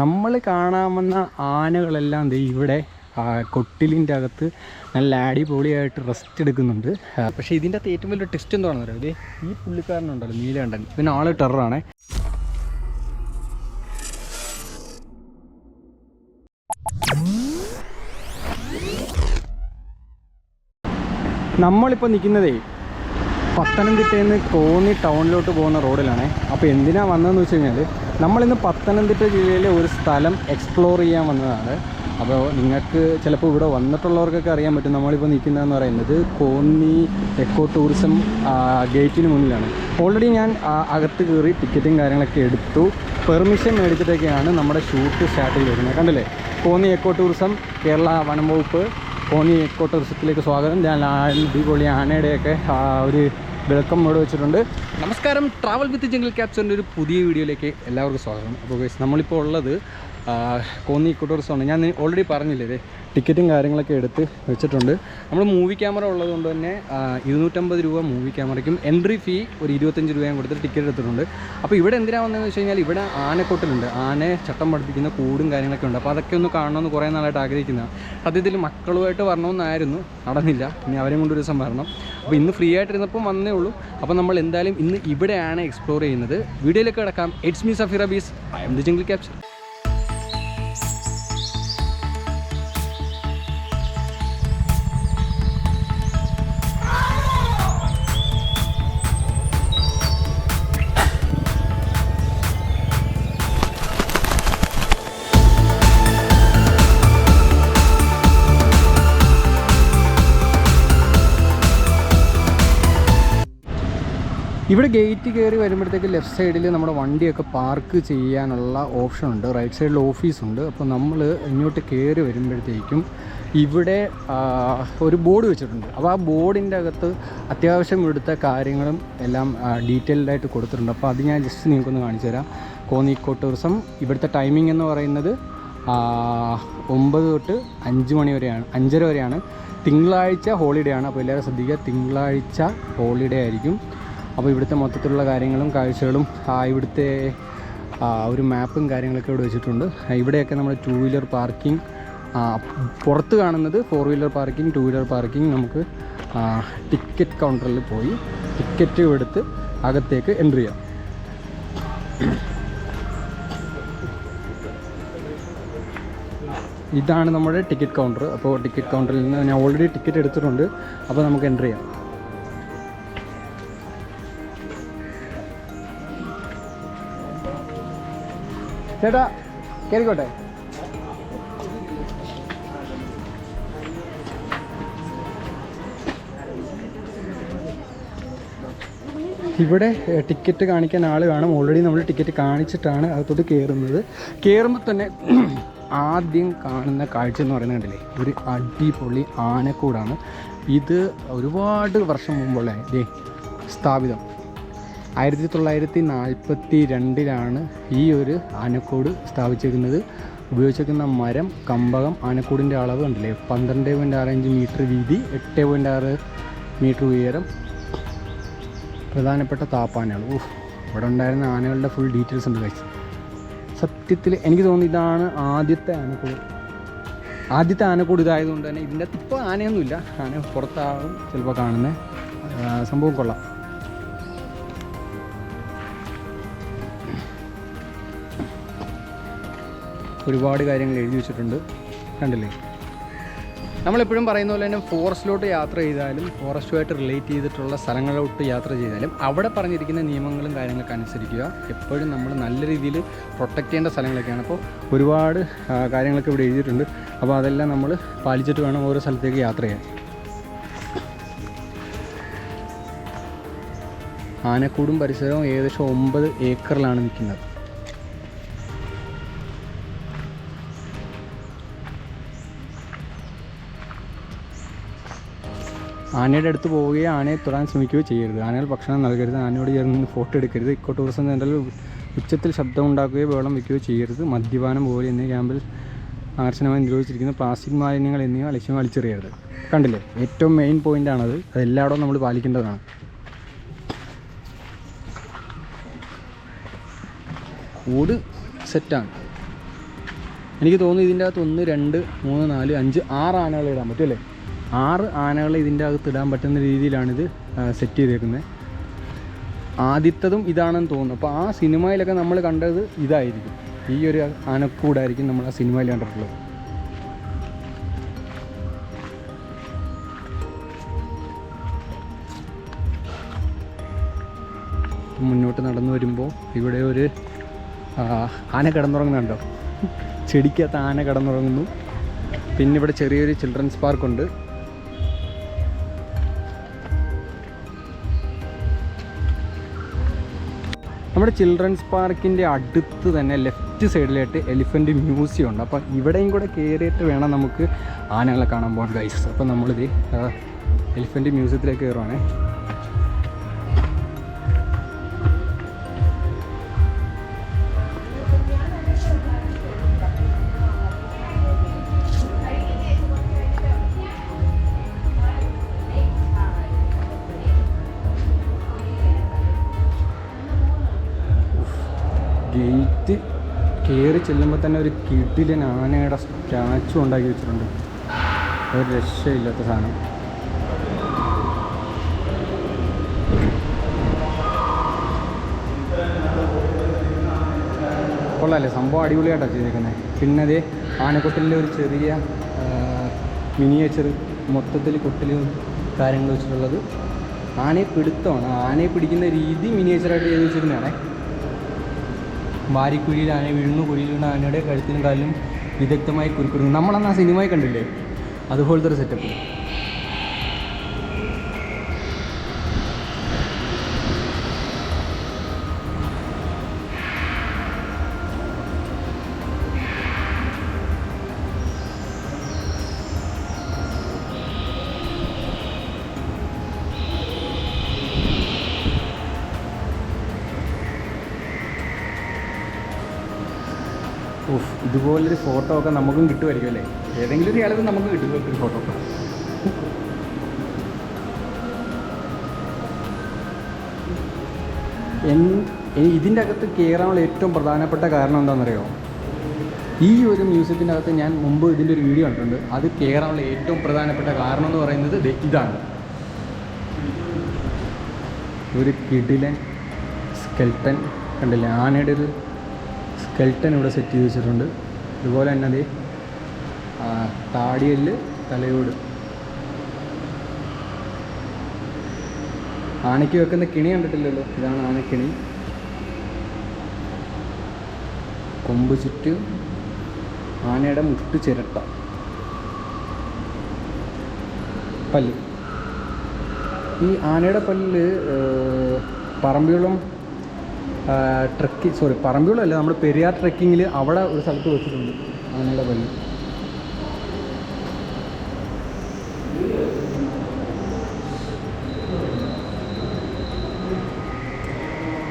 നമ്മൾ കാണാമെന്ന ആനകളെല്ലാം ദേ ഇവിടെ കൊട്ടിലിന്റെ അകത്ത് നല്ല അടിപൊളിയായിട്ട് റെസ്റ്റ് എടുക്കുന്നുണ്ട്. പക്ഷെ ഇതിന്റെ അകത്ത് ഏറ്റവും വലിയ ടെസ്റ്റ് എന്താണെന്ന് അറിയാം? ദേ ഈ പുള്ളിക്കാരനുണ്ടല്ലോ നീലകണ്ഠൻ. പിന്നെ ആൾ ടെററാണേ നമ്മളിപ്പോൾ നിൽക്കുന്നതേ പത്തനംതിട്ടയിൽ നിന്ന് കോന്നി ടൗണിലോട്ട് പോകുന്ന റോഡിലാണേ അപ്പോൾ എന്തിനാണ് വന്നതെന്ന് വെച്ച് കഴിഞ്ഞാൽ നമ്മളിന്ന് പത്തനംതിട്ട ജില്ലയിലെ ഒരു സ്ഥലം എക്സ്പ്ലോർ ചെയ്യാൻ വന്നതാണ്. അപ്പോൾ നിങ്ങൾക്ക് ചിലപ്പോൾ ഇവിടെ വന്നിട്ടുള്ളവർക്കൊക്കെ അറിയാൻ പറ്റും. നമ്മളിപ്പോൾ നിൽക്കുന്നതെന്ന് പറയുന്നത് കോന്നി എക്കോ ടൂറിസം ഗേറ്റിന് മുന്നിലാണ്. ഓൾറെഡി ഞാൻ അകത്ത് കയറി ടിക്കറ്റും കാര്യങ്ങളൊക്കെ എടുത്തു. പെർമിഷൻ മേടിച്ചിട്ടൊക്കെയാണ് നമ്മുടെ ഷൂട്ട് സ്റ്റാർട്ട് ചെയ്തിരുന്നത് കണ്ടില്ലേ? കോന്നി എക്കോ ടൂറിസം കേരള വനം വകുപ്പ് കോന്നി എക്കോ ടൂറിസത്തിലേക്ക് സ്വാഗതം. ഞാൻ അടിപൊളി ആനയുടെയൊക്കെ ഒരു വെൽക്കം ഇവിടെ വെച്ചിട്ടുണ്ട്. നമസ്കാരം ട്രാവൽ വിത്ത് ജംഗിൾ ക്യാപ്ചറിന്റെ ഒരു പുതിയ വീഡിയോയിലേക്ക് എല്ലാവർക്കും സ്വാഗതം. അപ്പോൾ നമ്മളിപ്പോൾ ഉള്ളത് കോന്നി ഇക്കോ ടൂറിസമാണ് ഞാൻ ഓൾറെഡി പറഞ്ഞില്ലേ ടിക്കറ്റും കാര്യങ്ങളൊക്കെ എടുത്ത് വെച്ചിട്ടുണ്ട്. നമ്മൾ മൂവി ക്യാമറ ഉള്ളത് കൊണ്ട് തന്നെ ഇരുന്നൂറ്റമ്പത് രൂപ മൂവി ക്യാമറയ്ക്കും എൻട്രി ഫീ ഒരു ഇരുപത്തഞ്ച് രൂപയും കൊടുത്തിട്ട് ടിക്കറ്റ് എടുത്തിട്ടുണ്ട്. അപ്പോൾ ഇവിടെ എന്തിനാ വന്നതെന്ന് വെച്ച് കഴിഞ്ഞാൽ ഇവിടെ ആനക്കൊട്ടിലുണ്ട്. ആനയെ ചട്ടം പഠിപ്പിക്കുന്ന കൂടും കാര്യങ്ങളൊക്കെ ഉണ്ട്. അപ്പോൾ അതൊക്കെ ഒന്ന് കാണണമെന്ന് കുറേ നാളായിട്ട് ആഗ്രഹിക്കുന്നതാണ് സത്യത്തിൽ മക്കളുമായിട്ട് വരണമെന്നായിരുന്നു. നടന്നില്ല. ഇനി അവരെ കൊണ്ട് ഒരു ദിവസം വരണം. അപ്പോൾ ഇന്ന് ഫ്രീ ആയിട്ടിരുന്നപ്പം വന്നേ ഉള്ളൂ. അപ്പോൾ നമ്മൾ എന്തായാലും ഇന്ന് ഇവിടെയാണ് എക്സ്പ്ലോർ ചെയ്യുന്നത്. വീഡിയോയിലേക്ക് കിടക്കാം. ഇറ്റ്സ് മീ സഫീറ ബീസ് I M the jungle capture ഇവിടെ ഗേറ്റ് കയറി വരുമ്പോഴത്തേക്ക് ലെഫ്റ്റ് സൈഡിൽ നമ്മുടെ വണ്ടിയൊക്കെ പാർക്ക് ചെയ്യാനുള്ള ഓപ്ഷൻ ഉണ്ട്. റൈറ്റ് സൈഡിൽ ഓഫീസുണ്ട് അപ്പോൾ നമ്മൾ ഇങ്ങോട്ട് കയറി വരുമ്പോഴത്തേക്കും ഇവിടെ ഒരു ബോർഡ് വെച്ചിട്ടുണ്ട്. അപ്പോൾ ആ ബോർഡിന്റെ അകത്ത് അത്യാവശ്യം ഇവിടുത്തെ കാര്യങ്ങളും എല്ലാം ഡീറ്റെയിൽഡായിട്ട് കൊടുത്തിട്ടുണ്ട്. അപ്പോൾ അത് ഞാൻ ജസ്റ്റ് നിങ്ങൾക്കൊന്ന് കാണിച്ചു തരാം. കോന്നി ഇക്കോ ടൂറിസം ഇവിടുത്തെ ടൈമിംഗ് എന്ന് പറയുന്നത് ഒമ്പത് തൊട്ട് അഞ്ച് മണി വരെയാണ് അഞ്ചര വരെയാണ്. തിങ്കളാഴ്ച ഹോളിഡേ ആണ്. അപ്പോൾ എല്ലാവരും ശ്രദ്ധിക്കുക തിങ്കളാഴ്ച ഹോളിഡേ ആയിരിക്കും. അപ്പോൾ ഇവിടുത്തെ മൊത്തത്തിലുള്ള കാര്യങ്ങളും കാഴ്ചകളും ഇവിടുത്തെ ഒരു മാപ്പും കാര്യങ്ങളൊക്കെ ഇവിടെ വെച്ചിട്ടുണ്ട്. ഇവിടെയൊക്കെ നമ്മൾ ടൂ വീലർ പാർക്കിംഗ് പുറത്ത് കാണുന്നത് four wheeler parking two wheeler parking നമുക്ക് ടിക്കറ്റ് കൗണ്ടറിൽ പോയി ടിക്കറ്റ് എടുത്ത് അകത്തേക്ക് എൻട്രി ചെയ്യാം. ഇതാണ് നമ്മുടെ ടിക്കറ്റ് കൗണ്ടർ അപ്പോൾ ടിക്കറ്റ് കൗണ്ടറിൽ നിന്ന് ഞാൻ ഓൾറെഡി ടിക്കറ്റ് എടുത്തിട്ടുണ്ട്. അപ്പോൾ നമുക്ക് എൻട്രി ചെയ്യാം. ചേട്ടാ കയറിക്കോട്ടെ ഇവിടെ ടിക്കറ്റ് കാണിക്കാൻ ആൾ കാണും. ഓൾറെഡി നമ്മൾ ടിക്കറ്റ് കാണിച്ചിട്ടാണ് അകത്തോട്ട് കയറുന്നത് കയറുമ്പോൾ തന്നെ ആദ്യം കാണുന്ന കാഴ്ച എന്ന് പറയുന്നത് കണ്ടില്ലേ? ഒരു അടിപൊളി ആനക്കൂടാണ്. ഇത് ഒരുപാട് വർഷം മുമ്പുള്ള സ്ഥാപിതം. ആയിരത്തി തൊള്ളായിരത്തി നാൽപ്പത്തി രണ്ടിലാണ് ഈ ഒരു ആനക്കോട് സ്ഥാപിച്ചിരിക്കുന്നത്. ഉപയോഗിച്ചിരിക്കുന്ന മരം കമ്പകം ആനക്കൂടിന്റെ അളവ് ഉണ്ടല്ലേ പന്ത്രണ്ട് പോയിന്റ് ആറ് അഞ്ച് മീറ്റർ വീതി എട്ട് പോയിന്റ് ആറ് മീറ്റർ ഉയരം. പ്രധാനപ്പെട്ട താപ്പാനകൾ. ഊഹ് ഇവിടെ ഉണ്ടായിരുന്ന ആനകളുടെ ഫുൾ ഡീറ്റെയിൽസ് ഉണ്ട് കഴിച്ചു സത്യത്തിൽ എനിക്ക് തോന്നുന്നു ഇതാണ് ആദ്യത്തെ ആനക്കൂട്. ആദ്യത്തെ ആനക്കൂട് ഇതായതുകൊണ്ട് തന്നെ ഇതിന്റെ ഇപ്പോൾ ആനയൊന്നുമില്ല. ആന പുറത്താകും ചിലപ്പോൾ കാണുന്ന സംഭവം കൊള്ളാം. ഒരുപാട് കാര്യങ്ങൾ എഴുതി വെച്ചിട്ടുണ്ട്. കണ്ടില്ലേ? നമ്മളെപ്പോഴും പറയുന്ന പോലെ തന്നെ ഫോറസ്റ്റിലോട്ട് യാത്ര ചെയ്താലും ഫോറസ്റ്റുമായിട്ട് റിലേറ്റ് ചെയ്തിട്ടുള്ള സ്ഥലങ്ങളിലോട്ട് യാത്ര ചെയ്താലും അവിടെ പറഞ്ഞിരിക്കുന്ന നിയമങ്ങളും കാര്യങ്ങളൊക്കെ അനുസരിക്കുക. എപ്പോഴും നമ്മൾ നല്ല രീതിയിൽ പ്രൊട്ടക്റ്റ് ചെയ്യേണ്ട സ്ഥലങ്ങളൊക്കെയാണ്. അപ്പോൾ ഒരുപാട് കാര്യങ്ങളൊക്കെ ഇവിടെ എഴുതിയിട്ടുണ്ട്. അപ്പോൾ അതെല്ലാം നമ്മൾ പാലിച്ചിട്ട് വേണം ഓരോ സ്ഥലത്തേക്ക് യാത്ര ചെയ്യാൻ. ആനക്കൂടും പരിസരവും ഏകദേശം ഒമ്പത് ഏക്കറിലാണ് നിൽക്കുന്നത്. ആനയുടെ അടുത്ത് പോവുകയോ ആനയെ തൊടാൻ ശ്രമിക്കുകയോ ചെയ്യരുത്. ആനകൾ ഭക്ഷണം നൽകരുത് ആനയോട് ചേർന്ന് ഫോട്ടോ എടുക്കരുത് ഇക്കോ ടൂറിസം സെന്ററിൽ ഉച്ചത്തിൽ ശബ്ദം ഉണ്ടാക്കുകയോ വെള്ളം വയ്ക്കുകയോ ചെയ്യരുത് മദ്യപാനം പോലെ എന്നീ ക്യാമ്പിൽ ആകർഷണമായി നിരോധിച്ചിരിക്കുന്ന പ്ലാസ്റ്റിക് മാലിന്യങ്ങൾ എന്നിവ ലക്ഷ്യം വലിച്ചെറിയരുത്. കണ്ടില്ലേ? ഏറ്റവും മെയിൻ പോയിന്റാണത് അത് എല്ലായിടവും നമ്മൾ പാലിക്കേണ്ടതാണ്. കൂട് സെറ്റാണ് എനിക്ക് തോന്നുന്നു ഇതിന്റെ അകത്ത് ഒന്ന് രണ്ട് മൂന്ന് നാല് അഞ്ച് ആറ് ആനകൾ ഇടാൻ പറ്റും അല്ലേ? ആറ് ആനകളെ ഇതിന്റെ അകത്ത് ഇടാൻ പറ്റുന്ന രീതിയിലാണിത് സെറ്റ് ചെയ്തേക്കുന്നത്. ആദ്യത്തതും ഇതാണെന്ന് തോന്നുന്നു. അപ്പോൾ ആ സിനിമയിലൊക്കെ നമ്മൾ കണ്ടത് ഇതായിരിക്കും. ഈ ഒരു ആനക്കൂടായിരിക്കും നമ്മൾ ആ സിനിമയിൽ കണ്ടിട്ടുള്ളത്. മുന്നോട്ട് നടന്നു വരുമ്പോൾ ഇവിടെ ഒരു ആന കിടന്നുറങ്ങുന്നുണ്ടോ? ചെടിക്കകത്ത് ആന കിടന്നുറങ്ങുന്നു. പിന്നെ ഇവിടെ ചെറിയൊരു ചിൽഡ്രൻസ് പാർക്കുണ്ട് നമ്മുടെ ചിൽഡ്രൻസ് പാർക്കിന്റെ അടുത്ത് തന്നെ ലെഫ്റ്റ് സൈഡിലായിട്ട് എലിഫന്റ് മ്യൂസിയം ഉണ്ട്. അപ്പോൾ ഇവിടെയും കൂടെ കയറിയിട്ട് വേണം നമുക്ക് ആനകളെ കാണാൻ പോകാൻ ഗൈസ് അപ്പോൾ നമ്മളിത് എലിഫന്റ് മ്യൂസിയത്തിലേക്ക് കയറുവാണേ. ചെല്ലുമ്പോൾ തന്നെ ഒരു കിടിലൻ ആനയുടെ സ്റ്റാച്ചു ഉണ്ടാക്കി വെച്ചിട്ടുണ്ട്. ഒരു രക്ഷയില്ലാത്ത സാധനം. കൊള്ളാലേ സംഭവം അടിപൊളിയായിട്ടാണ് ചെയ്തേക്കുന്നത് പിന്നെ അതേ ആനക്കൊട്ടിലിന്റെ ഒരു ചെറിയ മിനിയേച്ചർ മൊത്തത്തിൽ കൊട്ടിലും കാര്യങ്ങൾ വെച്ചിട്ടുള്ളത്. ആനയെ പിടുത്തമാണ്. ആനയെ പിടിക്കുന്ന രീതി മിനിയേച്ചറായിട്ട് ചെയ്ത് വെച്ചിരുന്നതാണേ വാരിക്കുഴിയിൽ ആന വീഴുന്നു കുഴിയിൽ വീണ ആനയുടെ കഴുത്തിനും കാലിലും വിദഗ്ധമായി കുരുക്കുന്നു നമ്മളന്ന് ആ സിനിമയിൽ കണ്ടില്ലേ? അതുപോലത്തെ ഒരു സെറ്റപ്പ് ഓഫ് ഇതുപോലൊരു ഫോട്ടോ ഒക്കെ നമുക്കും കിട്ടുമായിരിക്കും അല്ലേ? ഏതെങ്കിലും ഒരു കാലത്ത് നമുക്ക് കിട്ടും ഒരു ഫോട്ടോ ഇതിന്റെ അകത്ത് കയറാനുള്ള ഏറ്റവും പ്രധാനപ്പെട്ട കാരണം എന്താണെന്നറിയോ? ഈ ഒരു മ്യൂസിയത്തിന്റെ അകത്ത് ഞാൻ മുമ്പ് ഇതിന്റെ ഒരു വീഡിയോ കണ്ടിട്ടുണ്ട്. അത് കയറാനുള്ള ഏറ്റവും പ്രധാനപ്പെട്ട കാരണം എന്ന് പറയുന്നത് ഇതാണ്. ഒരു കിടിലൻ സ്കെൽട്ടൻ കണ്ടില്ലേ? ആനയുടെ ഒരു സ്കെൽട്ടൻ ഇവിടെ സെറ്റ് ചെയ്ത് വെച്ചിട്ടുണ്ട്. അതുപോലെ തന്നെ അതേ താടിയൽ തലയോട്. ആനയ്ക്ക് വെക്കുന്ന കിണി കണ്ടിട്ടില്ലല്ലോ? ഇതാണ് ആനക്കിണി. കൊമ്പ് ചുറ്റ് ആനയുടെ മുട്ട് ചിരട്ട. പല്ല്. ഈ ആനയുടെ പല്ല് ഏഹ്, പറമ്പിക്കുളം ട്രക്കിങ് സോറി പറമ്പുകളല്ല നമ്മൾ പെരിയാർ ട്രക്കിങ്ങിൽ അവിടെ ഒരു സ്ഥലത്ത് വെച്ചിട്ടുണ്ട്. ആനയുടെ പല്ല്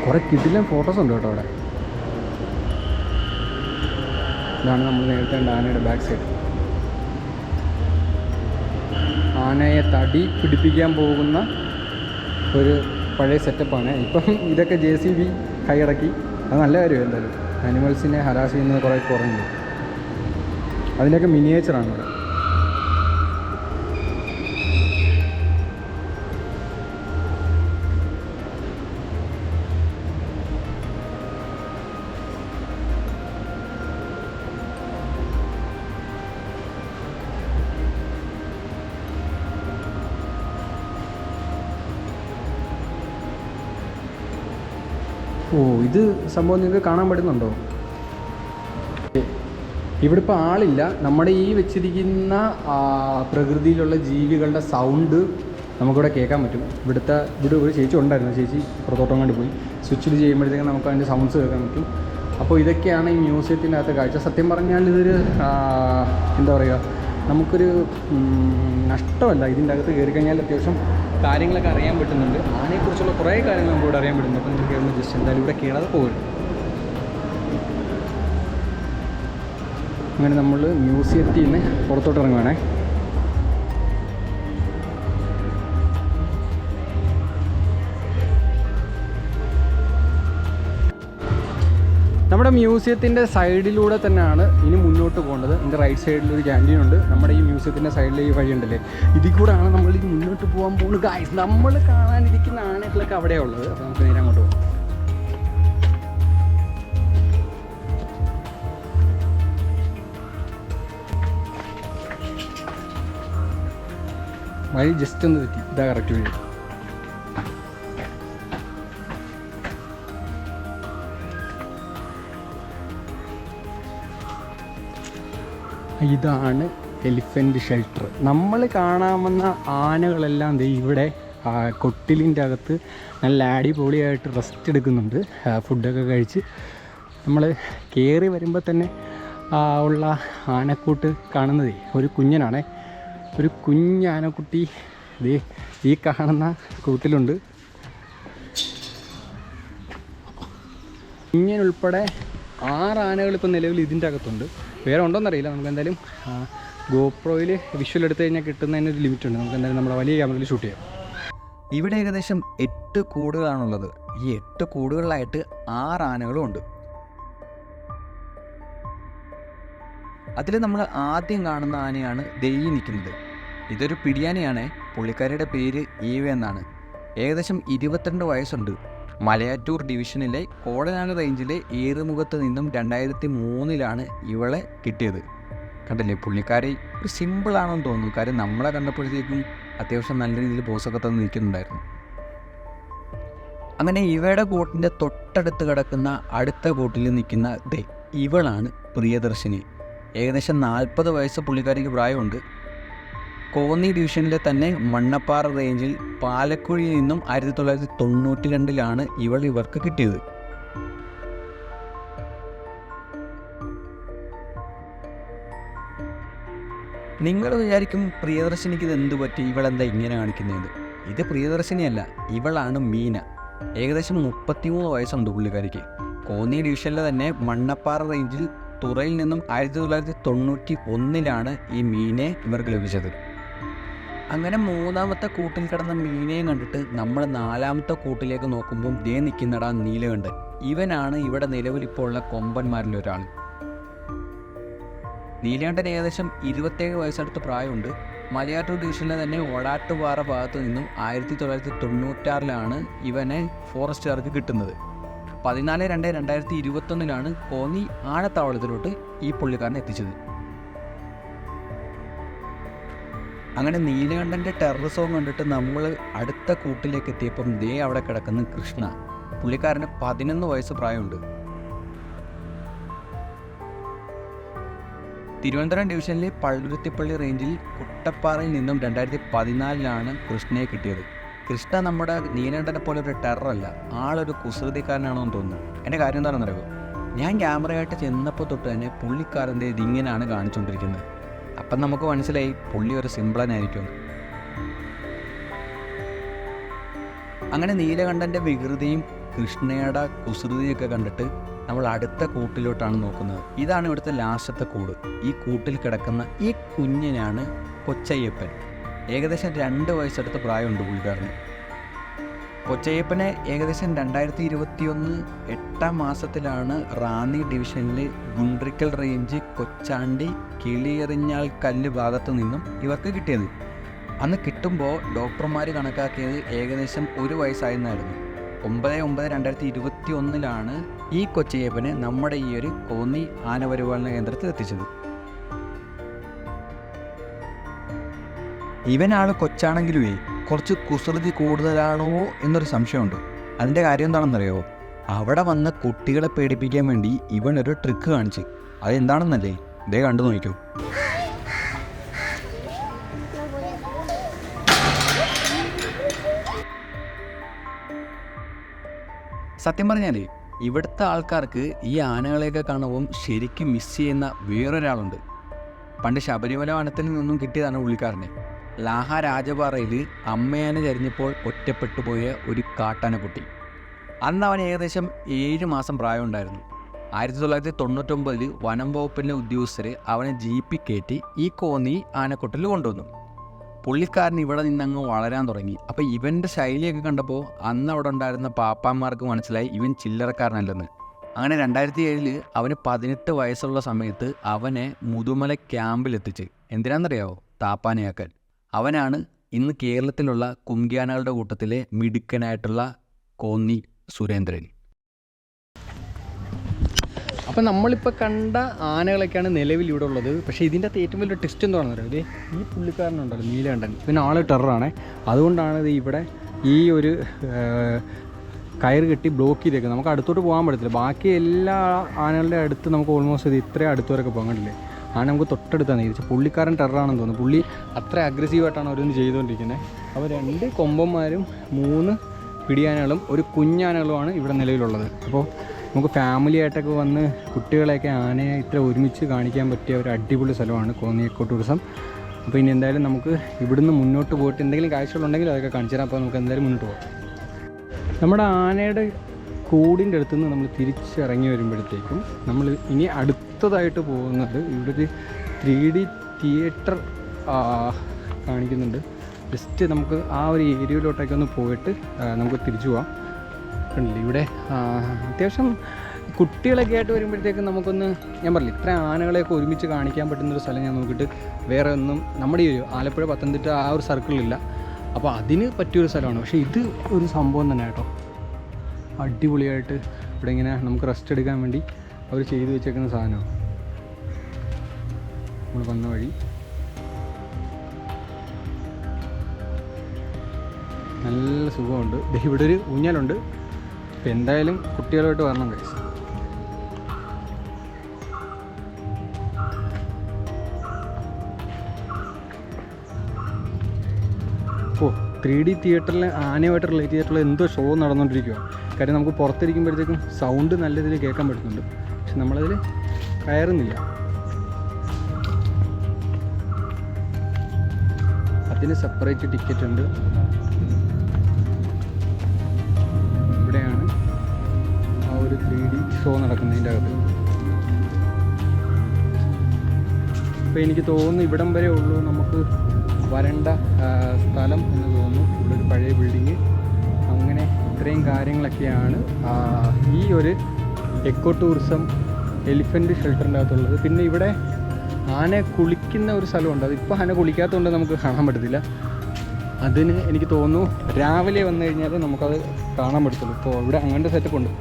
കുറേ കിടിലൻ ഫോട്ടോസ് ഉണ്ട് കേട്ടോ അവിടെ. ഇതാണ് നമ്മൾ നേരത്തെ ആനയുടെ ബാക്ക് സൈഡ് ആനയെ തടി പിടിപ്പിക്കാൻ പോകുന്ന ഒരു പഴയ സെറ്റപ്പാണ് ഇപ്പം ഇതൊക്കെ ജെ സി ബി കൈയടക്കി. അത് നല്ല കാര്യം എന്തായാലും. അനിമൽസിനെ ഹരാസ് ചെയ്യുന്നത് കുറേ കുറഞ്ഞു. അതിന്റെയൊക്കെ മിനിയേച്ചറാണ് ഇവിടെ. ഓ ഇത് സംഭവം നിങ്ങൾക്ക് കാണാൻ പറ്റുന്നുണ്ടോ? ഇവിടെ ഇപ്പോൾ ആളില്ല. നമ്മുടെ ഈ വെച്ചിരിക്കുന്ന പ്രകൃതിയിലുള്ള ജീവികളുടെ സൗണ്ട് നമുക്കിവിടെ കേൾക്കാൻ പറ്റും. ഇവിടുത്തെ ഇവിടെ ഒരു ചേച്ചി ഉണ്ടായിരുന്നു. ചേച്ചി പുറത്തോട്ടം കണ്ട് പോയി. സ്വിച്ചിൽ ചെയ്യുമ്പോഴത്തേക്കും നമുക്ക് അതിന്റെ സൗണ്ട്സ് കേൾക്കാൻ പറ്റും. അപ്പോൾ ഇതൊക്കെയാണ് ഈ മ്യൂസിയത്തിന്റെ അകത്തെ കാഴ്ച. സത്യം പറഞ്ഞാൽ ഇതൊരു എന്താ പറയുക നമുക്കൊരു നഷ്ടമല്ല. ഇതിന്റെ അകത്ത് കയറി കഴിഞ്ഞാൽ അത്യാവശ്യം കാര്യങ്ങളൊക്കെ അറിയാൻ പറ്റുന്നുണ്ട്. ആനയെക്കുറിച്ചുള്ള കുറേ കാര്യങ്ങൾ ഇവിടെ അറിയാൻ പറ്റുന്നുണ്ട്. അപ്പോൾ നമുക്ക് കയറുമ്പോൾ ജസ്റ്റ് എന്തായാലും ഇവിടെ കയറാതെ പോകരുത് അങ്ങനെ നമ്മൾ മ്യൂസിയത്തിൽ നിന്ന് പുറത്തോട്ട് ഇറങ്ങുവാണേ. നമ്മുടെ മ്യൂസിയത്തിന്റെ സൈഡിലൂടെ തന്നെയാണ് ഇനി മുന്നോട്ട് പോകേണ്ടത്. എന്റെ റൈറ്റ് സൈഡിൽ ഒരു ക്യാന്റീൻ ഉണ്ട്. നമ്മുടെ ഈ മ്യൂസിയത്തിന്റെ സൈഡിൽ ഈ വഴി ഉണ്ടല്ലേ? ഇതിൽ കൂടെയാണ് നമ്മൾ ഇനി മുന്നോട്ട് പോകാൻ പോകുന്നത്. ഗായ്സ് നമ്മൾ കാണാനിരിക്കുന്ന ആനകളൊക്കെ അവിടെയാണ് ഉള്ളത്. അപ്പോൾ നമുക്ക് നേരെ അങ്ങോട്ട് പോകാം. വഴി ജസ്റ്റ് ഒന്ന് തെറ്റി. ഇതാ കറക്റ്റ് വഴി ഇതാണ് എലിഫന്റ് ഷെൽട്ടർ. നമ്മൾ കാണാവുന്ന ആനകളെല്ലാം ദേ ഇവിടെ കൊട്ടിലിന്റെ അകത്ത് നല്ല അടിപൊളിയായിട്ട് റെസ്റ്റ് എടുക്കുന്നുണ്ട്. ഫുഡൊക്കെ കഴിച്ച് നമ്മൾ കയറി വരുമ്പോൾ തന്നെ ഉള്ള ആനക്കൂട്ട് കാണുന്നത് ഒരു കുഞ്ഞനാണേ. ഒരു കുഞ്ഞാനക്കുട്ടി ദേ ഈ കാണുന്ന കൂട്ടിലുണ്ട്. കുഞ്ഞനുൾപ്പെടെ ആറ് ആനകൾ ഇപ്പം നിലവിൽ ഇതിന്റെ അകത്തുണ്ട്. വേറെ ഉണ്ടോയെന്നറിയില്ല നമുക്ക് എന്തായാലും ഗോപ്രോയിൽ വിഷ്വൽ എടുത്തു കഴിഞ്ഞാൽ കിട്ടുന്നതിന് ഒരു ലിമിറ്റ് ഉണ്ട്. നമുക്ക് എന്തായാലും നമ്മുടെ വലിയ ക്യാമറയിൽ ഷൂട്ട് ചെയ്യാം. ഇവിടെ ഏകദേശം എട്ട് കൂടുകളാണുള്ളത്. ഈ എട്ട് കൂടുകളിലായിട്ട് ആറ് ആനകളും ഉണ്ട്. അതിൽ നമ്മൾ ആദ്യം കാണുന്ന ആനയാണ് ദെയ്യി നിൽക്കുന്നത്. ഇതൊരു പിടിയാനയാണ്. പുള്ളിക്കാരിയുടെ പേര് ഈവ എന്നാണ്. ഏകദേശം ഇരുപത്തിരണ്ട് വയസ്സുണ്ട്. മലയാറ്റൂർ ഡിവിഷനിലെ കോടനാട് റേഞ്ചിലെ ഏറുമുഖത്ത് നിന്നും രണ്ടായിരത്തി മൂന്നിലാണ് ഇവളെ കിട്ടിയത്. കണ്ടില്ലേ പുള്ളിക്കാരി സിമ്പിളാണെന്ന് തോന്നുന്നു. കാര്യം നമ്മളെ കണ്ടപ്പോഴത്തേക്കും അത്യാവശ്യം നല്ല രീതിയിൽ പോസൊക്കെ തന്നെ നിൽക്കുന്നുണ്ടായിരുന്നു. അങ്ങനെ ഇവയുടെ കൂട്ടിന്റെ തൊട്ടടുത്ത് കിടക്കുന്ന അടുത്ത കൂട്ടിൽ നിൽക്കുന്ന ദേ ഇവളാണ് പ്രിയദർശിനി. ഏകദേശം നാൽപ്പത് വയസ്സ് പുള്ളിക്കാരിക്ക് പ്രായമുണ്ട്. കോന്നി ഡിവിഷനിലെ തന്നെ മണ്ണപ്പാറ റേഞ്ചിൽ പാലക്കുഴിയിൽ നിന്നും ആയിരത്തി തൊള്ളായിരത്തി തൊണ്ണൂറ്റി രണ്ടിലാണ് ഇവൾ ഇവർക്ക് കിട്ടിയത്. നിങ്ങൾ വിചാരിക്കും പ്രിയദർശിനിക്ക് ഇത് എന്ത് പറ്റി? ഇവളെന്താ ഇങ്ങനെ കാണിക്കുന്നത്? ഇത് പ്രിയദർശിനിയല്ല ഇവളാണ് മീന. ഏകദേശം മുപ്പത്തിമൂന്ന് വയസ്സുണ്ട് പുള്ളിക്കാരിക്ക്. കോന്നി ഡിവിഷനിലെ തന്നെ മണ്ണപ്പാറ റേഞ്ചിൽ തുറയിൽ നിന്നും ആയിരത്തി തൊള്ളായിരത്തി തൊണ്ണൂറ്റി ഒന്നിലാണ് ഈ മീനെ ഇവർക്ക് ലഭിച്ചത്. അങ്ങനെ മൂന്നാമത്തെ കൂട്ടിൽ കിടന്ന മീനെയും കണ്ടിട്ട് നമ്മൾ നാലാമത്തെ കൂട്ടിലേക്ക് നോക്കുമ്പോൾ ദേ നിൽക്കുന്നടാ നീലകണ്ഠൻ ഇവനാണ് ഇവിടെ നിലവിൽ ഇപ്പോൾ ഉള്ള കൊമ്പന്മാരിൽ ഒരാൾ. നീലകണ്ഠൻ ഏകദേശം ഇരുപത്തേഴ് വയസ്സടുത്ത് പ്രായമുണ്ട്. മലയാറ്റൂർ ഡിവിഷനിലെ തന്നെ ഒടാട്ടുപാറ ഭാഗത്ത് നിന്നും ആയിരത്തി തൊള്ളായിരത്തി തൊണ്ണൂറ്റാറിലാണ് ഇവനെ ഫോറസ്റ്റുകാർക്ക് കിട്ടുന്നത്. പതിനാല് രണ്ട് രണ്ടായിരത്തി ഇരുപത്തൊന്നിലാണ് കോന്നി ആഴത്താവളത്തിലോട്ട് ഈ പുള്ളിക്കാരനെ എത്തിച്ചത്. അങ്ങനെ നീലകണ്ഠന്റെ ടെറർ സോങ് കണ്ടിട്ട് നമ്മൾ അടുത്ത കൂട്ടിലേക്ക് എത്തിയപ്പം ദേ അവിടെ കിടക്കുന്ന കൃഷ്ണ. പുള്ളിക്കാരന് പതിനൊന്ന് വയസ്സ് പ്രായമുണ്ട്. തിരുവനന്തപുരം ഡിവിഷനിലെ പള്ളുരുത്തിപ്പള്ളി റേഞ്ചിൽ കുട്ടപ്പാറയിൽ നിന്നും രണ്ടായിരത്തി പതിനാലിലാണ് കൃഷ്ണയെ കിട്ടിയത്. കൃഷ്ണ നമ്മുടെ നീലകണ്ഠനെ പോലെ ഒരു ടെററല്ല ആളൊരു കുസൃതിക്കാരനാണെന്ന് തോന്നുന്നു. എന്റെ കാര്യം എന്താണെന്നറിയോ ഞാൻ ക്യാമറയായിട്ട് ചെന്നപ്പോൾ തൊട്ട് തന്നെ പുള്ളിക്കാരന്റെ ഇതിങ്ങനെയാണ് കാണിച്ചുകൊണ്ടിരിക്കുന്നത്. അപ്പം നമുക്ക് മനസ്സിലായി പുള്ളി ഒരു സിമ്പിളനായിരിക്കും. അങ്ങനെ നീലകണ്ഠന്റെ വികൃതിയും കൃഷ്ണയുടെ കുസൃതിയൊക്കെ കണ്ടിട്ട് നമ്മൾ അടുത്ത കൂട്ടിലോട്ടാണ് നോക്കുന്നത്. ഇതാണ് ഇവിടുത്തെ ലാസ്റ്റത്തെ കൂട്. ഈ കൂട്ടിൽ കിടക്കുന്ന ഈ കുഞ്ഞിനാണ് കൊച്ചയ്യപ്പൻ. ഏകദേശം രണ്ട് വയസ്സെടുത്ത് പ്രായമുണ്ട് പുള്ളിക്കാരന്. കൊച്ചയ്യപ്പനെ ഏകദേശം രണ്ടായിരത്തി ഇരുപത്തിയൊന്ന് എട്ടാം മാസത്തിലാണ് റാന്നി ഡിവിഷനിലെ ഗുണ്ട്രിക്കൽ റേഞ്ച് കൊച്ചാണ്ടി കിളിയെറിഞ്ഞാൽ കല്ല് ഭാഗത്തു നിന്നും ഇവർക്ക് കിട്ടിയത്. അന്ന് കിട്ടുമ്പോൾ ഡോക്ടർമാർ കണക്കാക്കിയത് ഏകദേശം ഒരു വയസ്സായിരുന്നായിരുന്നു ഒമ്പത് ഒമ്പത് രണ്ടായിരത്തി ഇരുപത്തി ഒന്നിലാണ് ഈ കൊച്ചയ്യപ്പനെ നമ്മുടെ ഈ ഒരു കോന്നി ആനപരിപാലന കേന്ദ്രത്തിൽ എത്തിച്ചത്. ഇവനാൾ കൊച്ചാണെങ്കിലുമേ കുറച്ച് കുസൃതി കൂടുതലാണോ എന്നൊരു സംശയമുണ്ട്. അതിന്റെ കാര്യം എന്താണെന്നറിയോ? അവിടെ വന്ന കുട്ടികളെ പേടിപ്പിക്കാൻ വേണ്ടി ഇവൻ ഒരു ട്രിക്ക് കാണിച്ച്. അതെന്താണെന്നല്ലേ? ഇതേ കണ്ടു നോക്കൂ സത്യം പറഞ്ഞാലേ ഇവിടുത്തെ ആൾക്കാർക്ക് ഈ ആനകളെയൊക്കെ കാണുമ്പം ശരിക്കും മിസ് ചെയ്യുന്ന വേറൊരാളുണ്ട്. പണ്ട് ശബരിമല വനത്തിൽ നിന്നും കിട്ടിയതാണ് പുള്ളിക്കാരനെ. ലാഹ രാജപാറയിൽ അമ്മയാനെ ചരിഞ്ഞപ്പോൾ ഒറ്റപ്പെട്ടു പോയ ഒരു കാട്ടാനക്കുട്ടി. അന്ന് അവൻ ഏകദേശം ഏഴ് മാസം പ്രായമുണ്ടായിരുന്നു. ആയിരത്തി തൊള്ളായിരത്തി തൊണ്ണൂറ്റൊമ്പതിൽ വനം വകുപ്പിന്റെ ഉദ്യോഗസ്ഥരെ അവനെ ജീപ്പിൽ കയറ്റി ഈ കോന്നി ആനക്കൊട്ടിൽ കൊണ്ടുവന്നു. പുള്ളിക്കാരൻ ഇവിടെ നിന്നങ്ങ് വളരാൻ തുടങ്ങി. അപ്പോൾ ഇവന്റെ ശൈലിയൊക്കെ കണ്ടപ്പോൾ അന്ന് അവിടെ ഉണ്ടായിരുന്ന പാപ്പാന്മാർക്ക് മനസ്സിലായി ഇവൻ ചില്ലറക്കാരനല്ലെന്ന്. അങ്ങനെ രണ്ടായിരത്തി ഏഴിൽ അവന് പതിനെട്ട് വയസ്സുള്ള സമയത്ത് അവനെ മുതുമല ക്യാമ്പിലെത്തിച്ച്. എന്തിനാണെന്നറിയാവോ താപ്പാനയാക്കാൻ. അവനാണ് ഇന്ന് കേരളത്തിലുള്ള കുംഗ്യാനകളുടെ കൂട്ടത്തിലെ മിടുക്കനായിട്ടുള്ള കോന്നി സുരേന്ദ്രൻ. അപ്പം നമ്മളിപ്പോൾ കണ്ട ആനകളൊക്കെയാണ് നിലവിൽ ഇവിടെ ഉള്ളത്. പക്ഷേ ഇതിന്റെ അകത്ത് ഏറ്റവും വലിയ ടെസ്റ്റ് എന്താണെന്ന് പറയുന്നത് ഈ പുള്ളിക്കാരനുണ്ടല്ലോ നീലകണ്ഠൻ. പിന്നെ ആൾ ടെററാണ്. അതുകൊണ്ടാണ് ഇത് ഇവിടെ ഈ ഒരു കയർ കെട്ടി ബ്ലോക്ക് ചെയ്തേക്കുന്നത്. നമുക്ക് അടുത്തോട്ട് പോകാൻ പറ്റത്തില്ല. ബാക്കി എല്ലാ ആനകളുടെ അടുത്ത് നമുക്ക് ഓൾമോസ്റ്റ് ഇത് ഇത്രയും അടുത്ത് വരെയൊക്കെ പോകാൻ കണ്ടില്ലേ ആന നമുക്ക് തൊട്ടടുത്താണ് ഇരിച്ചത് പുള്ളിക്കാരൻ ടെററാണെന്ന് തോന്നുന്നു. പുള്ളി അത്ര അഗ്രസീവായിട്ടാണ് ഓരോന്ന് ചെയ്തുകൊണ്ടിരിക്കുന്നത്. അപ്പോൾ രണ്ട് കൊമ്പന്മാരും മൂന്ന് പിടിയാനകളും ഒരു കുഞ്ഞാനകളുമാണ് ഇവിടെ നിലവിലുള്ളത്. അപ്പോൾ നമുക്ക് ഫാമിലി ആയിട്ടൊക്കെ വന്ന് കുട്ടികളെയൊക്കെ ആനയെ ഇത്ര ഒരുമിച്ച് കാണിക്കാൻ പറ്റിയ ഒരു അടിപൊളി സ്ഥലമാണ് കോന്നി എക്കോ ടൂറിസം അപ്പോൾ ഇനി എന്തായാലും നമുക്ക് ഇവിടുന്ന് മുന്നോട്ട് പോയിട്ട് എന്തെങ്കിലും കാഴ്ചകളുണ്ടെങ്കിൽ അതൊക്കെ കാണിച്ചു തരാം. അപ്പോൾ നമുക്ക് എന്തായാലും മുന്നോട്ട് പോകാം. നമ്മുടെ ആനയുടെ കൂടിന്റെ അടുത്ത് നിന്ന് നമ്മൾ തിരിച്ചിറങ്ങി വരുമ്പോഴത്തേക്കും നമ്മൾ ഇനി അടുത്തതായിട്ട് പോകുന്നത് ഇവിടെ ഒരു ത്രീ ഡി തിയേറ്റർ കാണിക്കുന്നുണ്ട്. ജസ്റ്റ് നമുക്ക് ആ ഒരു ഏരിയയിലോട്ടൊക്കെ ഒന്ന് പോയിട്ട് നമുക്ക് തിരിച്ചു പോവാം. കണ്ടില്ലേ? ഇവിടെ അത്യാവശ്യം കുട്ടികളൊക്കെ ആയിട്ട് വരുമ്പോഴത്തേക്കും നമുക്കൊന്ന് ഞാൻ പറഞ്ഞില്ല ഇത്ര ആനകളെയൊക്കെ ഒരുമിച്ച് കാണിക്കാൻ പറ്റുന്നൊരു സ്ഥലം ഞാൻ നോക്കിയിട്ട് വേറെ ഒന്നും നമ്മുടെ ഈ ഒരു ആലപ്പുഴ പത്തനംതിട്ട ആ ഒരു സർക്കിളിലില്ല അപ്പോൾ അതിന് പറ്റിയൊരു സ്ഥലമാണ്. പക്ഷേ ഇത് ഒരു സംഭവം തന്നെ കേട്ടോ. അടിപൊളിയായിട്ട് ഇവിടെ ഇങ്ങനെ നമുക്ക് റെസ്റ്റ് എടുക്കാൻ വേണ്ടി അവർ ചെയ്തു വെച്ചേക്കുന്ന സാധനമാണ് നമ്മൾ വന്ന വഴി. നല്ല സുഖമുണ്ട്. ഇവിടെ ഒരു ഊഞ്ഞാലുണ്ട്. അപ്പം എന്തായാലും കുട്ടികളുമായിട്ട് വരണം കഴിച്ചു ഓ ത്രീ ഡി തിയേറ്ററിൽ ആനയുമായിട്ട് റിലേറ്റ് ചെയ്തിട്ടുള്ള എന്തോ ഷോ നടന്നുകൊണ്ടിരിക്കുക കാര്യം നമുക്ക് പുറത്തിരിക്കുമ്പോഴത്തേക്കും സൗണ്ട് നല്ല രീതിയിൽ കേൾക്കാൻ പറ്റുന്നുണ്ട്. പക്ഷെ നമ്മളതിൽ കയറുന്നില്ല. അതിന് സെപ്പറേറ്റ് ടിക്കറ്റ് ഉണ്ട്. ഇവിടെയാണ് ആ ഒരു ത്രീ ഡി ഷോ നടക്കുന്നതിന്റെ അകത്ത്. അപ്പോൾ എനിക്ക് തോന്നുന്നു ഇവിടം വരെ ഉള്ളൂ നമുക്ക് വരേണ്ട സ്ഥലം കാര്യങ്ങളൊക്കെയാണ് ഈ ഒരു എക്കോ ടൂറിസം എലിഫന്റ് ഷെൽട്ടറിന്റെ അകത്തുള്ളത് പിന്നെ ഇവിടെ ആന കുളിക്കുന്ന ഒരു സ്ഥലമുണ്ട്. അതിപ്പോൾ ആന കുളിക്കാത്തതുകൊണ്ട് നമുക്ക് കാണാൻ പറ്റത്തില്ല. അതിന് എനിക്ക് തോന്നുന്നു രാവിലെ വന്നു കഴിഞ്ഞാൽ നമുക്കത് കാണാൻ പറ്റത്തുള്ളൂ. ഇപ്പോൾ ഇവിടെ അങ്ങനത്തെ സെറ്റപ്പ് ഉണ്ട്.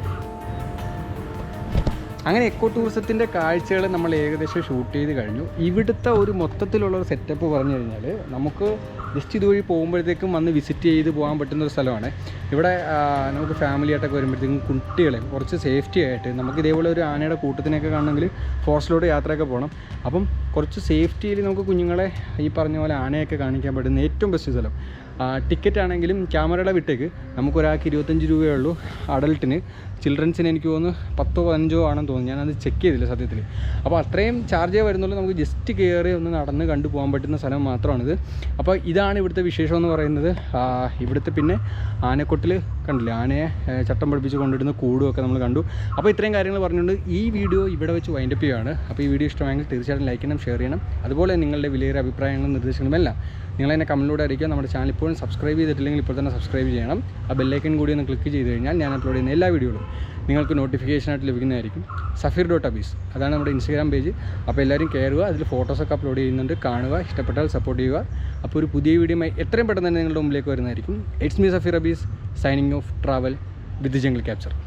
അങ്ങനെ എക്കോ ടൂറിസത്തിന്റെ കാഴ്ചകൾ നമ്മൾ ഏകദേശം ഷൂട്ട് ചെയ്ത് കഴിഞ്ഞു. ഇവിടുത്തെ ഒരു മൊത്തത്തിലുള്ള ഒരു സെറ്റപ്പ് പറഞ്ഞു കഴിഞ്ഞാൽ നമുക്ക് ജസ്റ്റ് ഇതുവഴി പോകുമ്പോഴത്തേക്കും വന്ന് വിസിറ്റ് ചെയ്ത് പോകാൻ പറ്റുന്ന ഒരു സ്ഥലമാണ്. ഇവിടെ നമുക്ക് ഫാമിലി ആയിട്ടൊക്കെ വരുമ്പോഴത്തേക്കും കുട്ടികളെ കുറച്ച് സേഫ്റ്റി ആയിട്ട് നമുക്ക് ഇതേപോലെ ഒരു ആനയുടെ കൂട്ടത്തിനൊക്കെ കാണണമെങ്കിൽ ഫോറസ്റ്റിലോട്ട് യാത്രയൊക്കെ പോകണം. അപ്പം കുറച്ച് സേഫ്റ്റിയിൽ നമുക്ക് കുഞ്ഞുങ്ങളെ ഈ പറഞ്ഞ പോലെ ആനയൊക്കെ കാണിക്കാൻ പറ്റുന്ന ഏറ്റവും ബെസ്റ്റ് സ്ഥലം. ടിക്കറ്റ് ആണെങ്കിലും ക്യാമറയുടെ വിട്ടേക്ക്. നമുക്കൊരാൾക്ക് ഇരുപത്തഞ്ച് രൂപയേ ഉള്ളൂ അഡൽട്ടിന് ചിൽഡ്രൻസിന് എനിക്ക് തോന്നുന്നു പത്തോ പതിനഞ്ചോ ആണെന്ന് തോന്നുന്നു. ഞാനത് ചെക്ക് ചെയ്തില്ല സത്യത്തിൽ അപ്പോൾ അത്രയും ചാർജേ വരുന്നുള്ളൂ. നമുക്ക് ജസ്റ്റ് കയറി ഒന്ന് നടന്ന് കണ്ടു പോകാൻ പറ്റുന്ന സ്ഥലം മാത്രമാണിത്. അപ്പോൾ ഇതാണ് ഇവിടുത്തെ വിശേഷം എന്ന് പറയുന്നത്. ഇവിടുത്തെ പിന്നെ ആനക്കൊട്ടിൽ കണ്ടില്ല? ആനയെ ചട്ടം പഠിപ്പിച്ച് കൊണ്ടിരുന്ന കൂടും ഒക്കെ നമ്മൾ കണ്ടു. അപ്പോൾ ഇത്രയും കാര്യങ്ങൾ പറഞ്ഞുകൊണ്ട് ഈ വീഡിയോ ഇവിടെ വെച്ച് വൈൻഡപ്പ് ചെയ്യുകയാണ്. അപ്പോൾ ഈ വീഡിയോ ഇഷ്ടമായെങ്കിൽ തീർച്ചയായിട്ടും ലൈക്ക് ചെയ്യണം ഷെയർ ചെയ്യണം. അതുപോലെ നിങ്ങളുടെ വിലയേറിയ അഭിപ്രായങ്ങളും നിർദ്ദേശങ്ങളും എല്ലാം നിങ്ങൾ എന്നെ കമന്റിലൂടെ അറിയിക്കുക. നമ്മുടെ ചാനൽ ഇപ്പോഴും സബ്സ്ക്രൈബ് ചെയ്തിട്ടില്ലെങ്കിൽ ഇപ്പോൾ തന്നെ സബ്സ്ക്രൈബ് ചെയ്യണം. ആ ബെല്ലൈക്കൻ കൂടി ഒന്ന് ക്ലിക്ക് ചെയ്ത് കഴിഞ്ഞാൽ ഞാൻ അപ്ലോഡ് ചെയ്യുന്ന എല്ലാ വീഡിയോകളും നിങ്ങൾക്ക് നോട്ടിഫിക്കേഷനായിട്ട് ലഭിക്കുന്നതായിരിക്കും. സഫീർ ഡോട്ട് അബീസ് അതാണ് നമ്മുടെ ഇൻസ്റ്റാഗ്രാം പേജ് അപ്പോൾ എല്ലാവരും കയറുക അതിൽ ഫോട്ടോസൊക്കെ അപ്ലോഡ് ചെയ്യുന്നുണ്ട്. കാണുക ഇഷ്ടപ്പെട്ടാൽ സപ്പോർട്ട് ചെയ്യുക. അപ്പോൾ ഒരു പുതിയ വീഡിയോ എത്രയും പെട്ടെന്ന് തന്നെ നിങ്ങളുടെ മുമ്പിലേക്ക് വരുന്നതായിരിക്കും. It's me Safeer Abees signing off travel with jungle capture